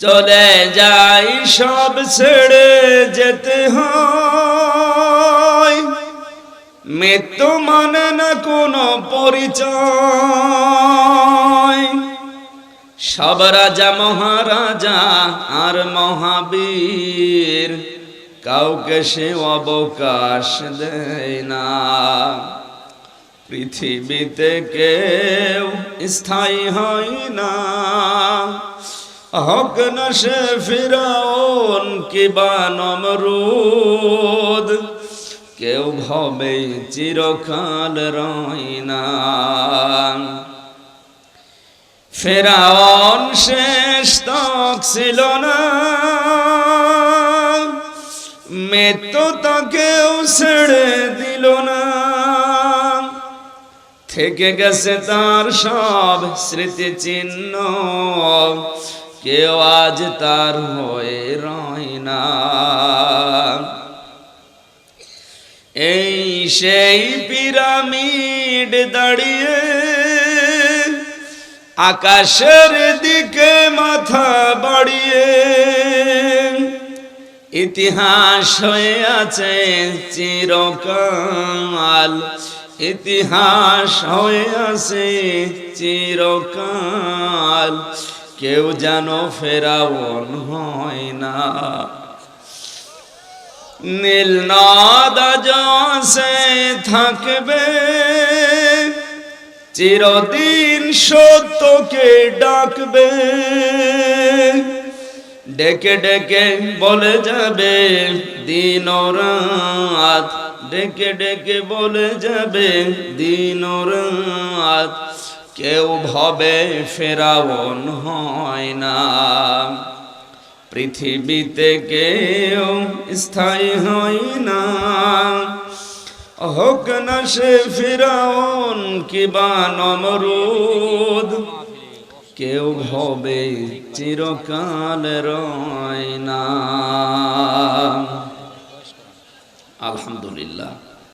চলে যাই সব ছেড়ে যেতে হয়। মৃত্যু মানে না কোনো পরিচয়। সব রাজা, মহারাজা আর মহাবীর কাউকে সে অবকাশ দেয় না। পৃথিবীতে কেউ স্থায়ী হয় না। হক না সে ফিরাউন কিবা নমরুদ কেউ ভবে চিরকাল রয় না। ফেরাউন শেষ তক ছিল না। মৃত্যু তাকেও ছেড়ে দিল না। থেকে গেছে তার সব স্মৃতি চিহ্ন কেউ আজ তার হয়ে রয় না। এই সেই পিরামিড দাঁড়িয়ে আকাশের দিকে মাথা বাড়িয়ে ইতিহাস হয়ে আছে চিরকাল। ইতিহাস হয়ে আছে চিরকাল। কেউ যেন ফেরাউন হয় না। নীল নদ সে থাকবে, চিরদিন সত্যকে ডাকবে। ডেকে ডেকে বলে যাবে দিন ডেকে ডেকে বলে যাবে দিন রাত কেউ ভবে ফেরাউন হয় না। পৃথিবীতে কেউ স্থায়ী হয় না। হোক না সে ফিরাউন কিবা নমরুদ, কেউ ভবে চিরকাল রয় না। আলহামদুলিল্লাহ।